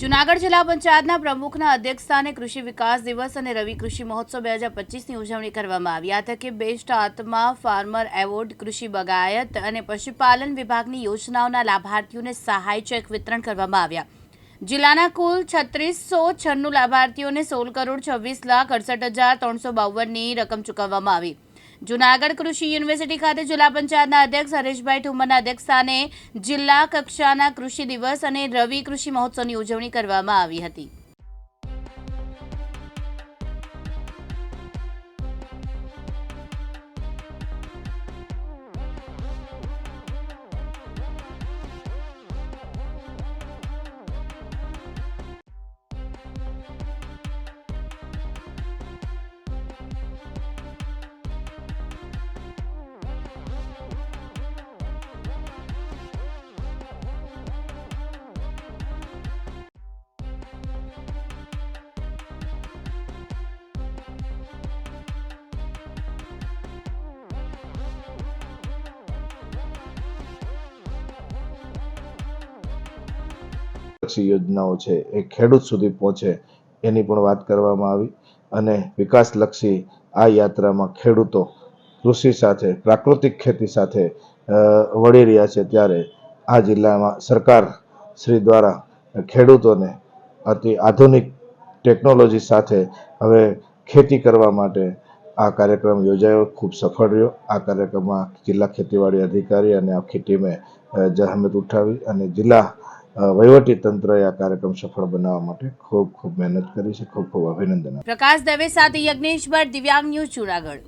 જુનાગઢ જિલ્લા પંચાયતના પ્રમુખના અધ્યક્ષસ્થાને કૃષિ વિકાસ દિવસ અને રવિ કૃષિ મહોત્સવ બે હજાર પચીસની ઉજવણી કરવામાં આવી. આ તકે બેસ્ટ આત્મા, ફાર્મર એવોર્ડ, કૃષિ બગાયત અને પશુપાલન વિભાગની યોજનાઓના લાભાર્થીઓને સહાય ચેક વિતરણ કરવામાં આવ્યા. જિલ્લાના કુલ છત્રીસો છન્નું લાભાર્થીઓને સોળ કરોડ છવ્વીસ લાખ અડસઠ હજાર ત્રણસો બાવનની રકમ ચૂકવવામાં આવી. જુનાગઢ કૃષિ યુનિવર્સિટી ખાતે જિલ્લા પંચાયતના અધ્યક્ષ હરેશભાઈ ઠુમરના અધ્યક્ષસ્થાને જિલ્લા કક્ષાના કૃષિ દિવસ અને રવિ કૃષિ મહોત્સવની ઉજવણી કરવામાં આવી હતી. લક્ષી યોજનાઓ છે, એ ખેડૂત સુધી પહોંચે એની પણ વાત કરવામાં આવી. અને વિકાસલક્ષી આ યાત્રામાં ખેડૂતો કૃષિ સાથે, પ્રાકૃતિક ખેતી સાથે વળી રહ્યા છે ત્યારે આ જિલ્લામાં સરકાર શ્રી દ્વારા ખેડૂતોને અતિ આધુનિક ટેકનોલોજી સાથે હવે ખેતી કરવા માટે આ કાર્યક્રમ યોજાયો. ખૂબ સફળ રહ્યો. આ કાર્યક્રમમાં જિલ્લા ખેતીવાડી અધિકારી અને આખી ટીમે જહેમત ઉઠાવી અને જિલ્લા વહીવટી તંત્રએ આ કાર્યક્રમ સફળ બનાવવા માટે ખૂબ ખૂબ મહેનત કરી છે, ખૂબ ખૂબ અભિનંદન પ્રકાશ દવે સાથે યજ્ઞેશ દિવ્યાંગ ન્યૂઝ જુનાગઢ.